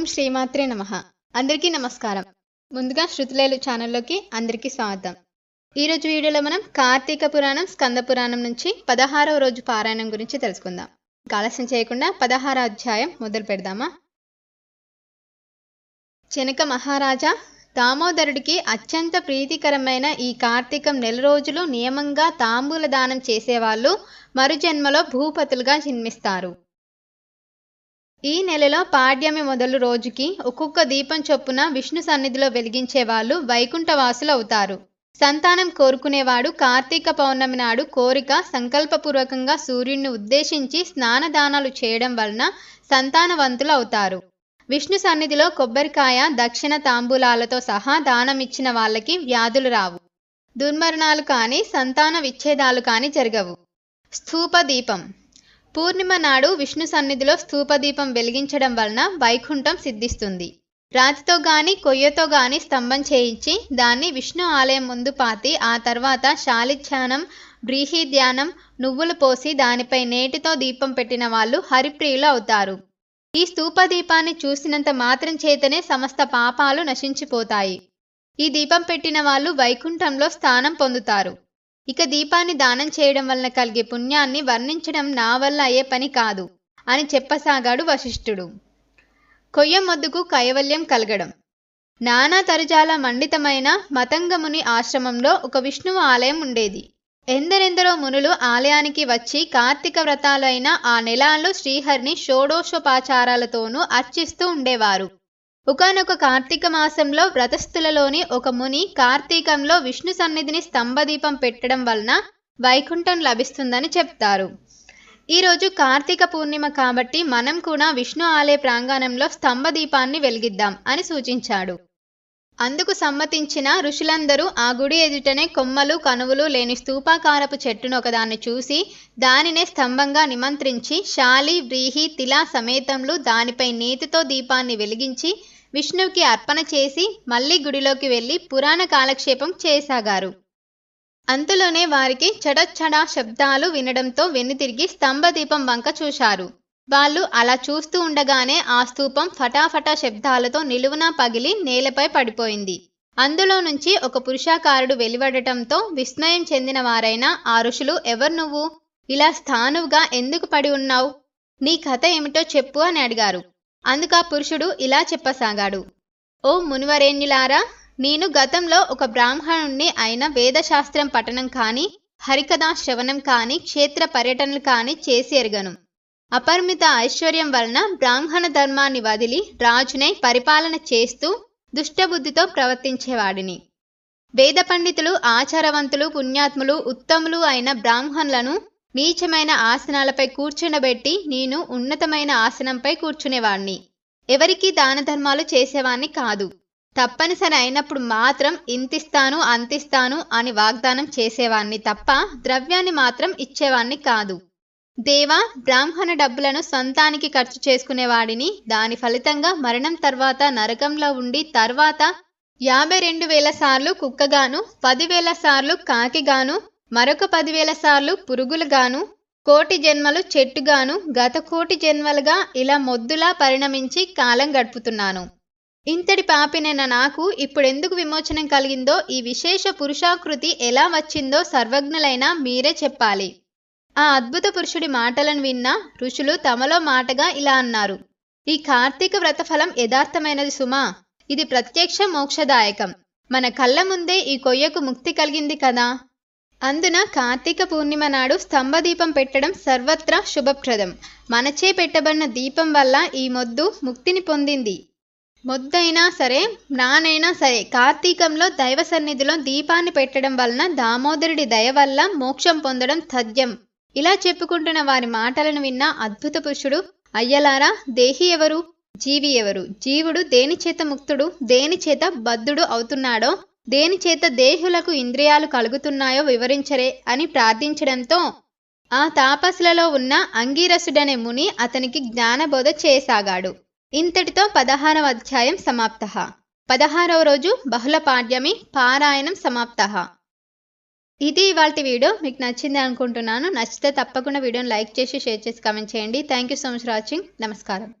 ఓం శ్రీమాత్రే నమ. అందరికీ నమస్కారం. ముందుగా శృతిలేలు ఛానల్లోకి అందరికీ స్వాగతం. ఈరోజు వీడియోలో మనం కార్తీక పురాణం స్కంద పురాణం నుంచి పదహారవ రోజు పారాయణం గురించి తెలుసుకుందాం. కాలస్యం ఆలస్యం చేయకుండా పదహార అధ్యాయం మొదలు పెడదామా? చెనక మహారాజా దామోదరుడికి అత్యంత ప్రీతికరమైన ఈ కార్తీకం నెల రోజులు నియమంగా తాంబూల దానం చేసేవాళ్ళు మరుజన్మలో భూపతులుగా జన్మిస్తారు. ఈ నెలలో పాడ్యమి మొదలు రోజుకి ఒక్కొక్క దీపం చొప్పున విష్ణు సన్నిధిలో వెలిగించే వాళ్ళు వైకుంఠవాసులు అవుతారు. సంతానం కోరుకునేవాడు కార్తీక పౌర్ణమి నాడు కోరిక సంకల్పపూర్వకంగా సూర్యుడిని ఉద్దేశించి స్నానదానాలు చేయడం వలన సంతానవంతులు అవుతారు. విష్ణు సన్నిధిలో కొబ్బరికాయ దక్షిణ తాంబూలాలతో సహా దానం ఇచ్చిన వాళ్ళకి వ్యాధులు రావు. దుర్మరణాలు కానీ సంతాన విచ్ఛేదాలు కానీ జరగవు. స్థూప దీపం పూర్ణిమ నాడు విష్ణు సన్నిధిలో స్థూపదీపం వెలిగించడం వలన వైకుంఠం సిద్ధిస్తుంది. రాతితో గాని కొయ్యతో గాని స్తంభం చేయించి దాన్ని విష్ణు ఆలయం ముందు పాతి ఆ తర్వాత శాలిధ్యానం బ్రీహి ధ్యానం నువ్వులు పోసి దానిపై నేటితో దీపం పెట్టిన వాళ్ళు హరిప్రియులు అవుతారు. ఈ స్థూపదీపాన్ని చూసినంత మాత్రం చేతనే సమస్త పాపాలు నశించిపోతాయి. ఈ దీపం పెట్టిన వాళ్ళు వైకుంఠంలో స్థానం పొందుతారు. ఇక దీపాన్ని దానం చేయడం వలన కలిగే పుణ్యాన్ని వర్ణించడం నా వల్ల అయ్యే పని కాదు అని చెప్పసాగాడు వశిష్ఠుడు. కొయ్య మొద్దుకు కైవల్యం కలగడం. నానా తరుజాల మండితమైన మతంగముని ఆశ్రమంలో ఒక విష్ణువు ఆలయం ఉండేది. ఎందరెందరో మునులు ఆలయానికి వచ్చి కార్తీక వ్రతాలైన ఆ నెలాల్లో శ్రీహరిని షోడోషోపాచారాలతోనూ అర్చిస్తూ ఉండేవారు. ఒకనొక కార్తీక మాసంలో వ్రతస్థులలోని ఒక ముని కార్తీకంలో విష్ణు సన్నిధిని స్తంభదీపం పెట్టడం వలన వైకుంఠం లభిస్తుందని చెప్తారు. ఈరోజు కార్తీక పూర్ణిమ కాబట్టి మనం కూడా విష్ణు ఆలయ ప్రాంగణంలో స్తంభదీపాన్ని వెలిగిద్దాం అని సూచించాడు. అందుకు సమ్మతించిన ఋషులందరూ ఆ గుడి ఎదుటనే కొమ్మలు కనువులు లేని స్తూపాకారపు చెట్టును ఒకదాన్ని చూసి దానినే స్తంభంగా నిమంత్రించి శాలి వ్రీహి తిలా సమేతంలో దానిపై నేతితో దీపాన్ని వెలిగించి విష్ణువుకి అర్పణ చేసి మళ్ళీ గుడిలోకి వెళ్ళి పురాణ కాలక్షేపం చేయసాగారు అంతలోనే వారికి చడచ్చడా శబ్దాలు వినడంతో వెన్నుతిరిగి స్తంభదీపం వంక చూశారు. వాళ్ళు అలా చూస్తూ ఉండగానే ఆ స్తూపం ఫటాఫటా శబ్దాలతో నిలువునా పగిలి నేలపై పడిపోయింది. అందులో నుంచి ఒక పురుషాకారుడు వెలువడటంతో విస్మయం చెందిన వారైన ఆ ఋషులు ఎవరు నువ్వు? ఇలా స్థానువుగా ఎందుకు పడి ఉన్నావు? నీ కథ ఏమిటో చెప్పు అని అడిగారు. అందుక పురుషుడు ఇలా చెప్పసాగాడు. ఓ మునివరేణ్యులారా నేను గతంలో ఒక బ్రాహ్మణుణ్ణి అయిన వేదశాస్త్రం పఠనం కానీ హరికథా శ్రవణం కానీ క్షేత్ర పర్యటనలు కానీ చేసి ఎరగను. అపరిమిత ఐశ్వర్యం వలన బ్రాహ్మణ ధర్మాన్ని వదిలి రాజునే పరిపాలన చేస్తూ దుష్టబుద్ధితో ప్రవర్తించేవాడిని. వేద పండితులు ఆచారవంతులు పుణ్యాత్ములు ఉత్తములు అయిన బ్రాహ్మణులను నీచమైన ఆసనాలపై కూర్చుండబెట్టి నేను ఉన్నతమైన ఆసనంపై కూర్చునేవాణ్ణి. ఎవరికి దాన ధర్మాలు చేసేవాణ్ణి కాదు. తప్పనిసరి అయినప్పుడు మాత్రం ఇంతిస్తాను అంతిస్తాను అని వాగ్దానం చేసేవాణ్ణి తప్ప ద్రవ్యాన్ని మాత్రం ఇచ్చేవాణ్ణి కాదు. దేవా బ్రాహ్మణ డబ్బులను సొంతానికి ఖర్చు చేసుకునేవాడిని. దాని ఫలితంగా మరణం తర్వాత నరకంలో ఉండి తర్వాత యాభై రెండు వేల సార్లు కుక్కగాను పదివేల సార్లు కాకిగాను మరొక పదివేల సార్లు పురుగులుగాను కోటి జన్మలు చెట్టుగాను గత కోటి జన్మలుగా ఇలా మొద్దులా పరిణమించి కాలం గడుపుతున్నాను. ఇంతటి పాపినైన నాకు ఇప్పుడెందుకు విమోచనం కలిగిందో ఈ విశేష పురుషాకృతి ఎలా వచ్చిందో సర్వజ్ఞులైన మీరే చెప్పాలి. ఆ అద్భుత పురుషుడి మాటలను విన్న ఋషులు తమలో మాటగా ఇలా అన్నారు. ఈ కార్తీక వ్రతఫలం యథార్థమైనది సుమా. ఇది ప్రత్యక్ష మోక్షదాయకం. మన కళ్ళ ముందే ఈ కొయ్యకు ముక్తి కలిగింది కదా? అందున కార్తీక పూర్ణిమ నాడు స్తంభ దీపం పెట్టడం సర్వత్రా శుభప్రదం. మనచే పెట్టబడిన దీపం వల్ల ఈ మొద్దు ముక్తిని పొందింది. మొద్దైనా సరే నానైనా సరే కార్తీకంలో దైవ సన్నిధిలో దీపాన్ని పెట్టడం వలన దామోదరుడి దయ వల్ల మోక్షం పొందడం తథ్యం. ఇలా చెప్పుకుంటున్న వారి మాటలను విన్న అద్భుత పురుషుడు అయ్యలారా దేహి ఎవరు? జీవి ఎవరు? జీవుడు దేని చేత ముక్తుడు? దేని చేత బద్ధుడు అవుతున్నాడో దేనిచేత దేహులకు ఇంద్రియాలు కలుగుతున్నాయో వివరించరే అని ప్రార్థించడంతో ఆ తాపసులలో ఉన్న అంగీరసుడనే ముని అతనికి జ్ఞానబోధ చేయసాగాడు ఇంతటితో పదహారవ అధ్యాయం సమాప్త. పదహారవ రోజు బహుళ పాడ్యమి పారాయణం సమాప్త. ఇది ఇవాళ వీడియో. మీకు నచ్చింది అనుకుంటున్నాను. నచ్చితే తప్పకుండా వీడియోని లైక్ చేసి షేర్ చేసి కామెంట్ చేయండి. Thank you so much for watching నమస్కారం.